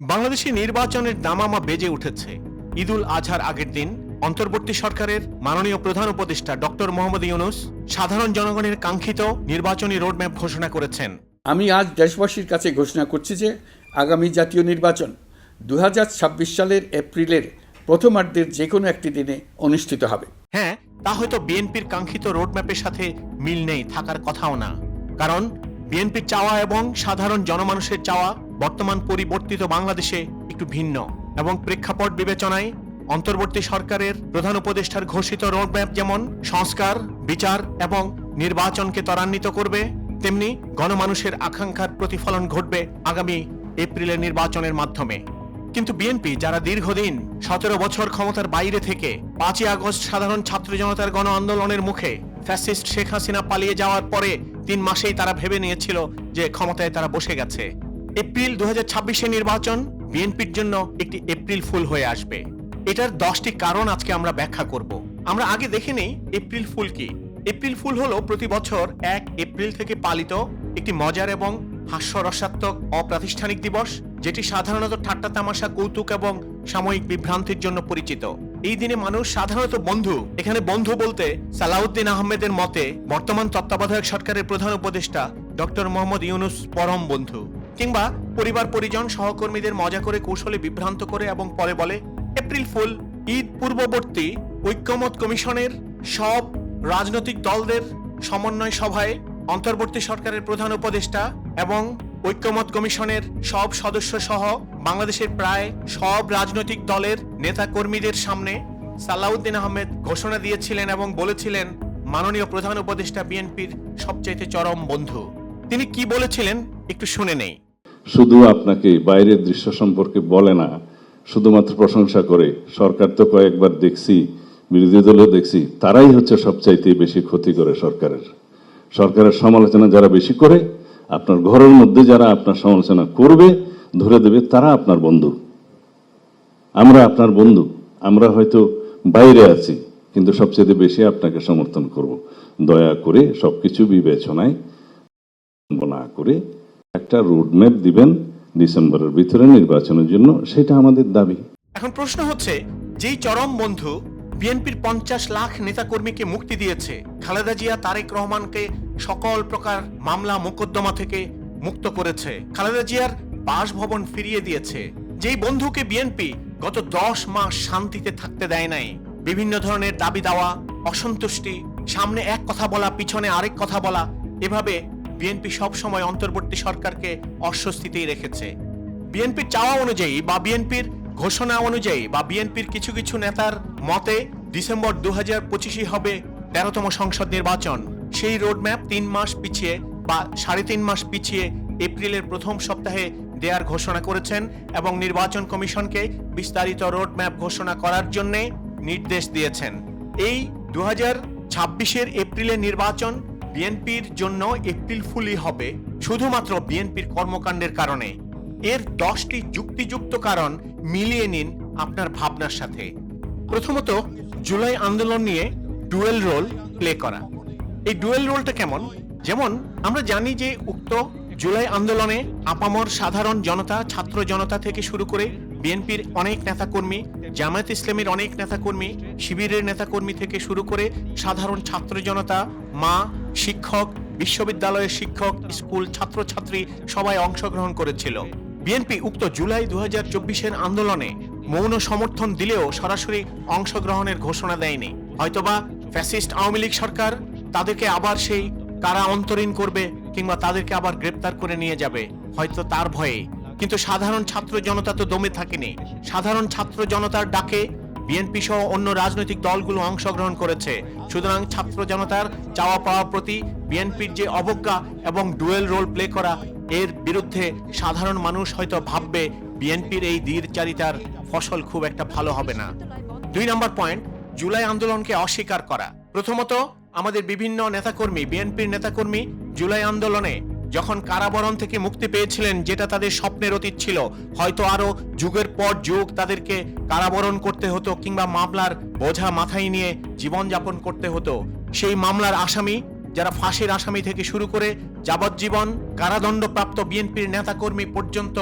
বাংলাদেশি নির্বাচনের দামামা বেজে উঠেছে। ঈদুল আজহার আগের দিন অন্তর্বর্তী সরকারের মাননীয় প্রধান উপদেষ্টা ডক্টর মোহাম্মদ ইউনুস সাধারণ জনগণের কাঙ্ক্ষিত নির্বাচনী রোডম্যাপ ঘোষণা করেছেন। আমি আজ দেশবাসীর কাছে ঘোষণা করছি যে আগামী জাতীয় নির্বাচন দু হাজার ছাব্বিশ সালের এপ্রিলের প্রথমার্ধের যে কোনো একটি দিনে অনুষ্ঠিত হবে। হ্যাঁ তা হয়তো বিএনপির কাঙ্ক্ষিত রোডম্যাপের সাথে মিল নেই থাকার কথাও না। কারণ বিএনপির চাওয়া এবং সাধারণ জনমানুষের চাওয়া বর্তমান পরিবর্তিত বাংলাদেশে একটু ভিন্ন এবং প্রেক্ষাপট বিবেচনায় অন্তর্বর্তী সরকারের প্রধান উপদেষ্টার ঘোষিত রোডম্যাপ যেমন সংস্কার, বিচার এবং নির্বাচনকে ত্বরান্বিত করবে, তেমনি গণমানুষের আকাঙ্ক্ষার প্রতিফলন ঘটবে আগামী এপ্রিলের নির্বাচনের মাধ্যমে। কিন্তু বিএনপি যারা দীর্ঘদিন সতেরো বছর ক্ষমতার বাইরে থেকে পাঁচই আগস্ট সাধারণ ছাত্র জনতার গণ আন্দোলনের মুখে ফ্যাসিস্ট শেখ হাসিনা পালিয়ে যাওয়ার পরে তিন মাসেই তারা ভেবে নিয়েছিল যে ক্ষমতায় তারা বসে গেছে। এপ্রিল দু হাজার নির্বাচন বিএনপির জন্য একটি এপ্রিল ফুল হয়ে আসবে। এটার দশটি কারণ আজকে আমরা ব্যাখ্যা করব। আমরা আগে দেখে নেই এপ্রিল ফুল কি। এপ্রিল ফুল হলো প্রতি বছর এক এপ্রিল থেকে পালিত একটি মজার এবং হাস্যরসাত্মক অপ্রাতিষ্ঠানিক দিবস, যেটি সাধারণত ঠাট্টা, তামাশা, কৌতুক এবং সাময়িক বিভ্রান্তির জন্য পরিচিত। এই দিনে মানুষ সাধারণত বন্ধু, এখানে বন্ধু বলতে সালাউদ্দিন আহমেদের মতে বর্তমান তত্ত্বাবধায়ক সরকারের প্রধান উপদেষ্টা ডক্টর মোহাম্মদ ইউনুস পরম বন্ধু। কিংবা পরিবার, পরিজন, সহকর্মীদের মজা করে কৌশলে বিভ্রান্ত করে এবং পরে বলে, এপ্রিল ফুল, ঈদ পূর্ববর্তী ঐক্যমত কমিশনের সব রাজনৈতিক দলদের সমন্বয় সভায় অন্তর্বর্তী সরকারের প্রধান উপদেষ্টা এবং ঐক্যমত কমিশনের সব সদস্য সহ বাংলাদেশের প্রায় সব রাজনৈতিক দলের নেতা কর্মীদের সামনে সালাউদ্দিন আহমেদ ঘোষণা দিয়েছিলেন এবং বলেছিলেন, মাননীয় প্রধান উপদেষ্টা বিএনপির সবচাইতে চরম বন্ধু। তিনি কি বলেছিলেন একটু শুনে নেই। শুধু আপনাকে বাইরের দৃশ্য সম্পর্কে বলে না, শুধুমাত্র প্রশংসা করে। সরকার তো কয়েকবার দেখছি, বিরোধী দলও দেখছি, তারাই হচ্ছে সবচাইতে বেশি ক্ষতি করে সরকারের। সরকারের সমালোচনা যারা বেশি করে, আপনার ঘরের মধ্যে যারা আপনার সমালোচনা করবে, ধরে দেবে তারা আপনার বন্ধু। আমরা আপনার বন্ধু, আমরা হয়তো বাইরে আছি, কিন্তু সবচেয়ে বেশি আপনাকে সমর্থন করব। দয়া করে সবকিছু বিবেচনায় না করে একটা রোডম্যাপ দিবেন ডিসেম্বরের ভিতরে নির্বাচনের জন্য, সেটা আমাদের দাবি। এখন প্রশ্ন হচ্ছে, যেই চরম বন্ধু বিএনপির পঞ্চাশ লাখ নেতাকর্মীকে মুক্তি দিয়েছে, খালেদা জিয়া, তারেক রহমানকে সকল প্রকার মামলা মোকদ্দমা থেকে মুক্ত করেছে, খালেদা জিয়ার বাসভবন ফিরিয়ে দিয়েছে, যেই বন্ধুকে বিএনপি গত দশ মাস শান্তিতে থাকতে দেয় নাই, বিভিন্ন ধরনের দাবি দেওয়া, অসন্তুষ্টি, সামনে এক কথা বলা, পিছনে আরেক কথা বলা, এভাবে বিএনপি সবসময় অন্তর্বর্তী সরকারকে অস্বস্তিতেই রেখেছে। বিএনপির চাওয়া অনুযায়ী বা বিএনপির ঘোষণা অনুযায়ী বা বিএনপির কিছু কিছু নেতার মতে ডিসেম্বর দু হাজার পঁচিশই হবে তেরোতম সংসদ নির্বাচন। সেই রোডম্যাপ তিন মাস পিছিয়ে বা সাড়ে তিন মাস পিছিয়ে এপ্রিলের প্রথম সপ্তাহে দেয়ার ঘোষণা করেছেন এবং নির্বাচন কমিশনকে বিস্তারিত রোডম্যাপ ঘোষণা করার জন্যে নির্দেশ দিয়েছেন। এই দু হাজার ছাব্বিশের এপ্রিলের নির্বাচন বিএনপির জন্য এপ্রিল ফুলই হবে শুধুমাত্র বিএনপির কর্মকাণ্ডের কারণে। এর দশটি যুক্তিযুক্ত কারণ মিলিয়ে নিন আপনার ভাবনার সাথে। প্রথমত, জুলাই আন্দোলন নিয়ে ডুয়েল রোল প্লে করা। এই ডুয়েল রোলটা কেমন? যেমন, আমরা জানি যে উক্ত জুলাই আন্দোলনে আপামর সাধারণ জনতা, ছাত্র জনতা থেকে শুরু করে বিএনপির অনেক নেতাকর্মী জামায়াত ইসলামের অনেক নেতাকর্মী, শিবিরের নেতাকর্মী থেকে শুরু করে সাধারণ ছাত্র জনতা, মা, শিক্ষক, বিশ্ববিদ্যালয়ের শিক্ষক, স্কুল ছাত্রছাত্রী সবাই অংশগ্রহণ করেছিল। বিএনপি উক্ত জুলাই দু হাজার চব্বিশের আন্দোলনে মৌন সমর্থন দিলেও সরাসরি অংশগ্রহণের ঘোষণা দেয়নি। হয়তোবা ফ্যাসিস্ট আওয়ামী লীগ সরকার তাদেরকে আবার সেই কারা অন্তরীণ করবে কিংবা তাদেরকে আবার গ্রেপ্তার করে নিয়ে যাবে। হয়তো তার ভয়ে কিন্তু সাধারণ ছাত্র জনতা তো দমে থাকেনি। সাধারণ ছাত্র জনতার ডাকে বিএনপি সহ অন্য রাজনৈতিক দলগুলো অংশগ্রহণ করেছে। সুতরাং ছাত্র জনতার চাওয়া পাওয়ার প্রতি বিএনপির যে অবজ্ঞা এবং ডুয়েল রোল প্লে করা, এর বিরুদ্ধে সাধারণ মানুষ হয়তো ভাববে বিএনপির এই দীরচারিতার ফসল খুব একটা ভালো হবে না। দুই নম্বর পয়েন্ট, জুলাই আন্দোলনকে অস্বীকার করা। প্রথমত, আমাদের বিভিন্ন নেতাকর্মী, বিএনপির নেতাকর্মী জুলাই আন্দোলনে যখন কারাবরণ থেকে মুক্তি পেয়েছিলেন, যেটা তাদের স্বপ্নের অতীত ছিল, হয়তো আরও যুগের পর যুগ তাদেরকে কারাবরণ করতে হতো কিংবা মামলার বোঝা মাথায় নিয়ে জীবনযাপন করতে হতো। সেই মামলার আসামি, যারা ফাঁসির আসামি থেকে শুরু করে যাবজ্জীবন কারাদণ্ডপ্রাপ্ত বিএনপির নেতাকর্মী পর্যন্ত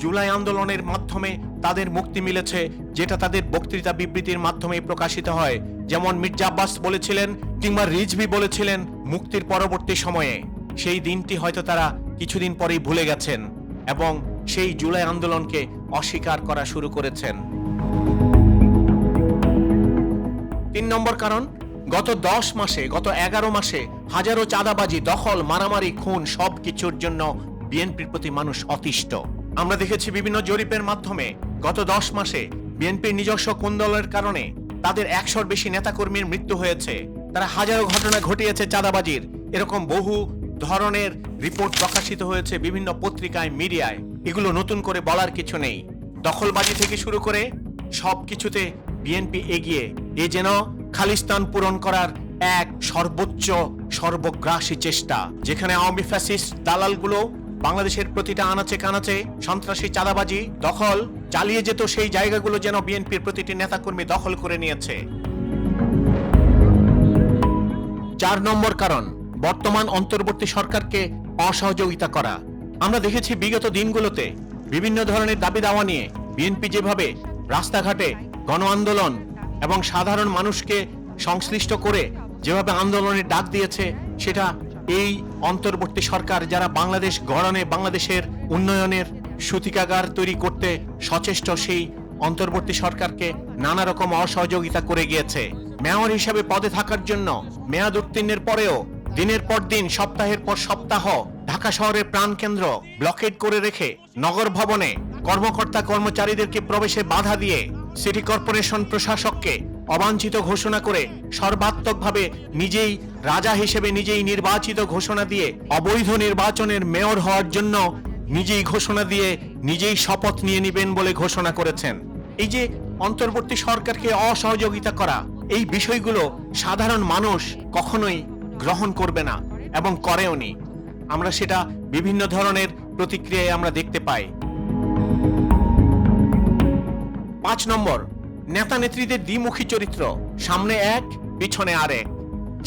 জুলাই আন্দোলনের মাধ্যমে তাদের মুক্তি মিলেছে, যেটা তাদের বক্তৃতা বিবৃতির মাধ্যমে প্রকাশিত হয়। যেমন মির্জা আব্বাস বলেছিলেন কিংবা রিজভি বলেছিলেন মুক্তির পরবর্তী সময়ে। সেই দিনটি হয়তো তারা কিছুদিন পরেই ভুলে গেছেন এবং সেই জুলাই আন্দোলনকে অস্বীকার করা শুরু করেছেন। তিন নম্বর কারণ, গত দশ মাসে, গত এগারো মাসে হাজারো চাঁদাবাজি, দখল, মারামারি, খুন সব কিছুর জন্য বিএনপির প্রতি মানুষ অতিষ্ঠ। আমরা দেখেছি বিভিন্ন জরিপের মাধ্যমে গত দশ মাসে বিএনপির নিজস্ব কুন্দলের কারণে তাদের একশোর বেশি নেতাকর্মীর মৃত্যু হয়েছে। তারা হাজারো ঘটনা ঘটিয়েছে চাঁদাবাজির। এরকম বহু ধরনের রিপোর্ট প্রকাশিত হয়েছে বিভিন্ন পত্রিকায়, মিডিয়ায়। এগুলো নতুন করে বলার কিছু নেই। দখলবাজি থেকে শুরু করে সব কিছুতে বিএনপি এগিয়ে। এ যেন খালিস্তান পূরণ করার এক সর্বোচ্চ, সর্বগ্রাসী চেষ্টা। যেখানে আওয়ামী ফ্যাসিস্ট দালালগুলো বাংলাদেশের প্রতিটা আনাচে কানাচে সন্ত্রাসী চাঁদাবাজি, দখল, চালিয়ে যেত সেই জায়গাগুলো যেন বিএনপির প্রতিটি নেতাকর্মী দখল করে নিয়েছে। চার নম্বর কারণ বর্তমান অন্তর্বর্তী সরকারকে অসহযোগিতা করা। আমরা দেখেছি বিগত দিনগুলোতে বিভিন্ন ধরনের দাবি দাওয়া নিয়ে বিএনপি যেভাবে রাস্তাঘাটে গণ আন্দোলন এবং সাধারণ মানুষকে সংশ্লিষ্ট করে যেভাবে আন্দোলনের ডাক দিয়েছে, সেটা এই অন্তর্বর্তী সরকার যারা বাংলাদেশ গড়নে বাংলাদেশের উন্নয়নের সূতিকাগার তৈরি করতে সচেষ্ট, সেই অন্তর্বর্তী সরকারকে নানা রকম অসহযোগিতা করে গিয়েছে। মেয়র হিসাবে পদে থাকার জন্য মেয়াদ উত্তীর্ণের পরেও দিনের পর দিন, সপ্তাহের পর সপ্তাহ, ঢাকা শহরের প্রাণকেন্দ্র ব্লকেড করে রেখে নগর ভবনে কর্মকর্তা কর্মচারীদেরকে প্রবেশে বাধা দিয়ে সিটি কর্পোরেশন প্রশাসককে অবাঞ্ছিত ঘোষণা করে সর্বাত্মকভাবে নিজেই রাজা হিসেবে নিজেই নির্বাচিত ঘোষণা দিয়ে অবৈধ নির্বাচনের মেয়র হওয়ার জন্য নিজেই ঘোষণা দিয়ে নিজেই শপথ নিয়ে নেবেন বলে ঘোষণা করেছেন। এই যে অন্তর্বর্তী সরকারকে অসহযোগিতা করা, এই বিষয়গুলো সাধারণ মানুষ কখনোই গ্রহণ করবে না এবং করেওনি আমরা সেটা বিভিন্ন ধরনের প্রতিক্রিয়ায় আমরা দেখতে পাই। পাঁচ নম্বর নেতা নেত্রীদের দ্বিমুখী চরিত্র, সামনে এক, পিছনে আরেক।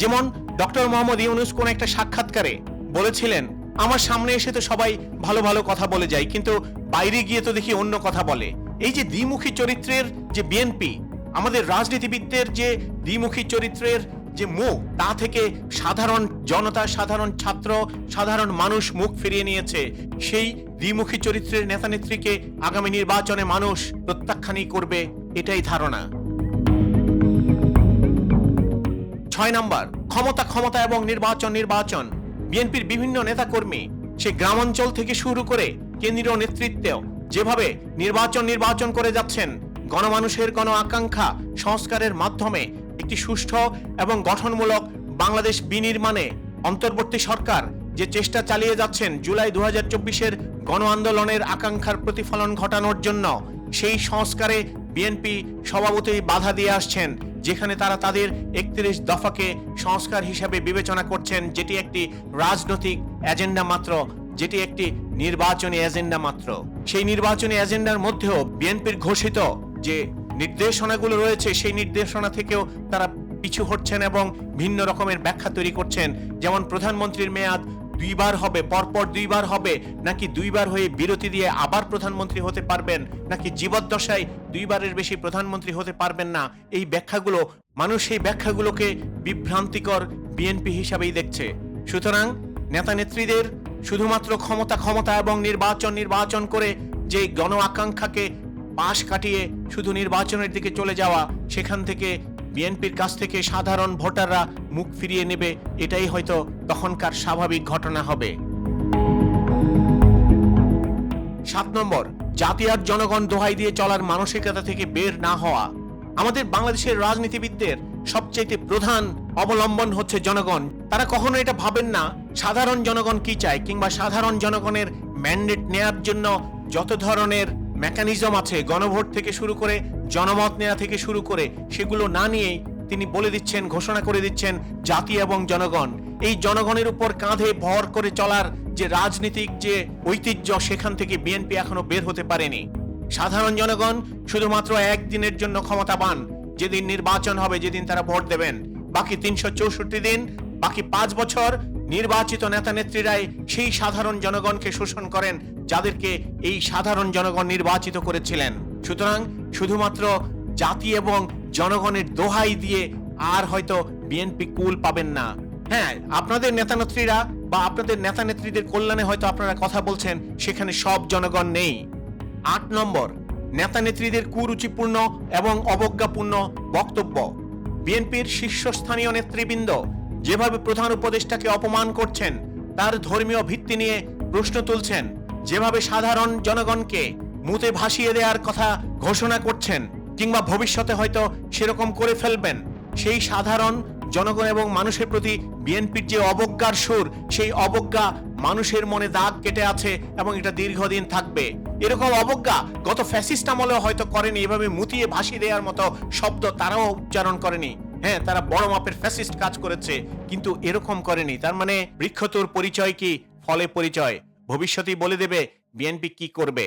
যেমন ডক্টর মোহাম্মদ ইউনুস কোন একটা সাক্ষাৎকারে বলেছিলেন, আমার সামনে এসে তো সবাই ভালো ভালো কথা বলে যায়, কিন্তু বাইরে গিয়ে তো দেখি অন্য কথা বলে। এই যে দ্বিমুখী চরিত্রের যে বিএনপি, আমাদের রাজনীতিবিদদের যে দ্বিমুখী চরিত্রের যে মুখ, তা থেকে সাধারণ জনতা, সাধারণ ছাত্র, সাধারণ মানুষ মুখ ফিরিয়ে নিয়েছে। সেই দ্বিমুখী চরিত্রের নেতা নেত্রীকে আগামী নির্বাচনে মানুষ প্রত্যাখ্যানই করবে, এটাই ধারণা। ছয় নম্বর, ক্ষমতা ক্ষমতা এবং নির্বাচন নির্বাচন। বিএনপির বিভিন্ন নেতাকর্মী সে গ্রামাঞ্চল থেকে শুরু করে কেন্দ্রীয় নেতৃত্বেও যেভাবে নির্বাচন নির্বাচন করে যাচ্ছেন, গণমানুষের গণ আকাঙ্ক্ষা সংস্কারের মাধ্যমে একটি সুষ্ঠু এবং গঠনমূলক বাংলাদেশ বিনির্মাণে অন্তর্বর্তী সরকার যে চেষ্টা চালিয়ে যাচ্ছেন জুলাই দু হাজার চব্বিশের গণ আন্দোলনের আকাঙ্ক্ষার প্রতিফলন ঘটানোর জন্য, সেই সংস্কারে বিএনপি সভাপতি বাধা দিয়ে আসছেন, যেখানে তারা তাদের একত্রিশ দফাকে সংস্কার হিসাবে বিবেচনা করছেন, যেটি একটি রাজনৈতিক এজেন্ডা মাত্র, যেটি একটি নির্বাচনী এজেন্ডা মাত্র। সেই নির্বাচনী এজেন্ডার মধ্যেও বিএনপির ঘোষিত যে নির্দেশনাগুলো রয়েছে, সেই নির্দেশনা থেকেও তারা পিছু হচ্ছেন এবং ভিন্ন রকমের ব্যাখ্যা তৈরি করছেন। যেমন প্রধানমন্ত্রীর মেয়াদ দুইবার হবে, পরপর দুইবার হবে, নাকি দুইবার হয়ে বিরতি দিয়ে আবার প্রধানমন্ত্রী হতে পারবেন, নাকি জীবদ্দশায় দুইবারের বেশি প্রধানমন্ত্রী হতে পারবেন না, এই ব্যাখ্যাগুলো, মানুষ সেই ব্যাখ্যাগুলোকে বিভ্রান্তিকর বিএনপি হিসাবেই দেখছে। সুতরাং নেতা নেত্রীদের শুধুমাত্র ক্ষমতা ক্ষমতা এবং নির্বাচন নির্বাচন করে যে গণ আকাঙ্ক্ষাকে পাশ কাটিয়ে শুধু নির্বাচনের দিকে চলে যাওয়া, সেখান থেকে বিএনপির কাছ থেকে সাধারণ ভোটাররা মুখ ফিরিয়ে নেবে, এটাই হয়তো তখনকার স্বাভাবিক ঘটনা হবে। সাত নম্বর, জাতি আর জনগণ দোহাই দিয়ে চলার মানসিকতা থেকে বের না হওয়া। আমাদের বাংলাদেশের রাজনীতিবিদদের সবচেয়ে প্রধান অবলম্বন হচ্ছে জনগণ। তারা কখনো এটা ভাবেন না, সাধারণ জনগণ কি চায়, কিংবা সাধারণ জনগণের ম্যান্ডেট নেয়ার জন্য যত ধরনের মেকানিজম আছে, গণভোট থেকে শুরু করে, জনমত নেওয়া থেকে শুরু করে, সেগুলো না নিয়েই তিনি বলে দিচ্ছেন, ঘোষণা করে দিচ্ছেন জাতি এবং জনগণ। এই জনগণের উপর কাঁধে ভর করে চলার যে রাজনীতিক যে ঐতিহ্য, সেখান থেকে বিএনপি এখনও বের হতে পারেনি। সাধারণ জনগণ শুধুমাত্র একদিনের জন্য ক্ষমতা পান যেদিন নির্বাচন হবে, যেদিন তারা ভোট দেবেন। বাকি তিনশো চৌষট্টি দিন, বাকি পাঁচ বছর নির্বাচিত নেতা নেত্রীরাই সেই সাধারণ জনগণকে শোষণ করেন যাদেরকে এই সাধারণ জনগণ নির্বাচিত করেছিলেন। সুতরাং শুধুমাত্র জাতি এবং জনগণের দোহাই দিয়ে আর হয়তো বিএনপি কুল পাবেন না। হ্যাঁ আপনাদের নেতানেত্রীরা বা আপনাদের নেতা নেত্রীদের কল্যাণে হয়তো আপনারা কথা বলছেন, সেখানে সব জনগণ নেই। আট নম্বর নেতা নেত্রীদের কুরুচিপূর্ণ এবং অবজ্ঞাপূর্ণ বক্তব্য। বিএনপির শীর্ষস্থানীয় নেতৃবৃন্দ যেভাবে প্রধান উপদেষ্টাকে অপমান করছেন, তার ধর্মীয় ভিত্তি নিয়ে প্রশ্ন তুলছেন। যেভাবে সাধারণ জনগণকে মুতে ভাসিয়ে দেওয়ার কথা ঘোষণা করছেন, কিংবা ভবিষ্যতে হয়তো সেরকম করে ফেলবেন, সেই সাধারণ জনগণ এবং মানুষের প্রতি বিএনপির যে অবজ্ঞার সুর, সেই অবজ্ঞা মানুষের মনে দাগ কেটে আছে এবং এটা দীর্ঘদিন থাকবে। এরকম অবজ্ঞা গত ফ্যাসিস্ট আমলেও হয়তো করেনি, এভাবে মুতিয়ে ভাসিয়ে দেওয়ার মতো শব্দ তারাও উচ্চারণ করেনি। হ্যাঁ তারা বড় মাপের ফ্যাসিস্ট কাজ করেছে, কিন্তু এরকম করেনি। তার মানে বৃক্ষতোর পরিচয় কি? ফলে পরিচয়। ভবিষ্যতেই বলে দেবে বিএনপি কি করবে?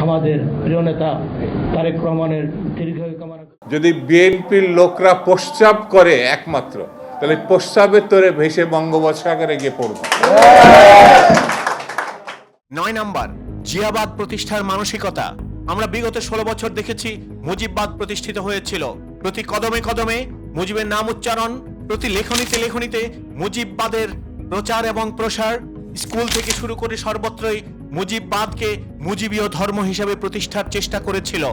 আমাদের প্রিয় নেতা তারেক রহমানের কামনা যদি বিএনপির লোকরা প্রস্রাব করে একমাত্র তাহলে প্রস্রাবের তোরে ভেসে বঙ্গোপসাগরে গিয়ে পড়ব। নয় নাম্বার জিয়াবাদ প্রতিষ্ঠার মানসিকতা। আমরা বিগত ষোলো বছর দেখেছি মুজিববাদ প্রতিষ্ঠিত হয়েছিল। প্রতি কদমে কদমে মুজিবের নাম উচ্চারণ প্রতি লেখনীতে লেখনীতে মুজিববাদের প্রচার এবং প্রসার স্কুল থেকে শুরু করে সর্বত্রই মুজিববাদকে মুজিবীয় ধর্ম হিসেবে প্রতিষ্ঠার চেষ্টা করেছিল।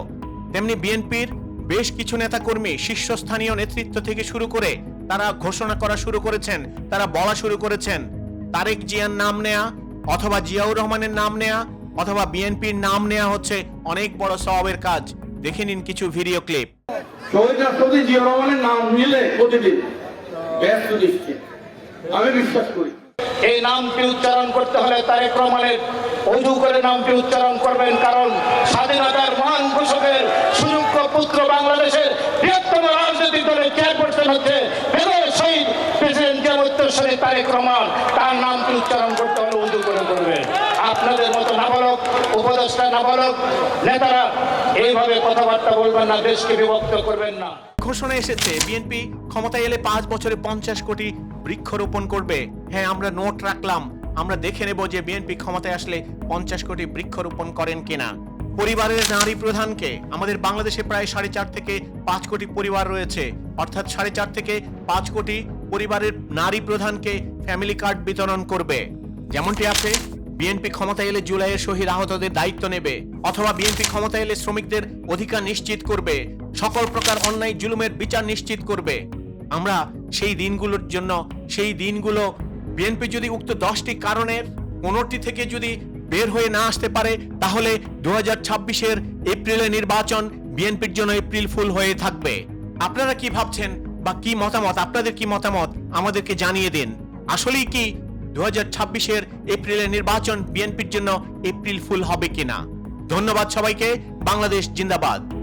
তেমনি বিএনপির বেশ কিছু নেতাকর্মী শীর্ষস্থানীয় নেতৃত্ব থেকে শুরু করে তারা ঘোষণা করা শুরু করেছেন তারা বলা শুরু করেছেন তারেক জিয়ার নাম নেয়া অথবা জিয়াউর রহমানের নাম নেয়া অথবা বিএনপির নাম নেয়া হচ্ছে অনেক বড় সওয়াবের কাজ। দেখে নিন কিছু ভিডিও ক্লিপ। শহীদ রাষ্ট্রপতি জিয়া রহমানের নাম নিলে প্রতিদিন ব্যস্ত আমি বিশ্বাস করি। এই নামটি উচ্চারণ করতে হলে তারেক রহমানের অজু করে নামটি উচ্চারণ করবেন, কারণ স্বাধীনতার মহান ঘোষকের সুযোগ্য পুত্র বাংলাদেশের বৃহত্তম রাজনৈতিক দলের চেয়ারপারসন হচ্ছে শহীদ প্রেসিডেন্ট উত্তরসূরি তারেক রহমান। তার নামটি উচ্চারণ করতে হলে উজু করে করবেন আপনাদের মতো নাবালক, উপদেষ্টা নাবালক, নেতারা এইভাবে কথাবার্তা বলবেন না, দেশকে বিভক্ত করবেন না। ঘোষণা এসেছে, বিএনপি ক্ষমতায় এলে পাঁচ বছরে পঞ্চাশ কোটি বৃক্ষরোপণ করবে। হ্যাঁ আমরা নোট রাখলাম। আমরা দেখে নেব যে বিএনপি ক্ষমতায় আসলে পঞ্চাশ কোটি বৃক্ষরোপণ করেন কিনা। পরিবারের নারী প্রধানকে, আমাদের বাংলাদেশে প্রায় সাড়ে চার থেকে পাঁচ কোটি পরিবার রয়েছে। অর্থাৎ সাড়ে চার থেকে পাঁচ কোটি পরিবারের নারী প্রধানকে ফ্যামিলি কার্ড বিতরণ করবে। যেমনটি আছে বিএনপি ক্ষমতা এলে জুলাইয়ের শহীদ আহতদের দায়িত্ব নেবে, অথবা বিএনপি ক্ষমতা এলে শ্রমিকদের অধিকার নিশ্চিত করবে, সকল প্রকার অন্যায় জুলুমের বিচার নিশ্চিত করবে। আমরা সেই দিনগুলোর জন্য, সেই দিনগুলো বিএনপি যদি উক্ত দশটি কারণের কোনোটি থেকে যদি বের হয়ে না আসতে পারে, তাহলে দু হাজার ছাব্বিশের এপ্রিলে নির্বাচন বিএনপির জন্য এপ্রিল ফুল হয়ে থাকবে। আপনারা কি ভাবছেন বা কি মতামত? আপনাদের কি মতামত? আমাদেরকে জানিয়ে দিন। আসলেই কি দু হাজার ছাব্বিশের এপ্রিলের নির্বাচন বিএনপির জন্য এপ্রিল ফুল হবে কিনা? ধন্যবাদ সবাইকে। বাংলাদেশ জিন্দাবাদ।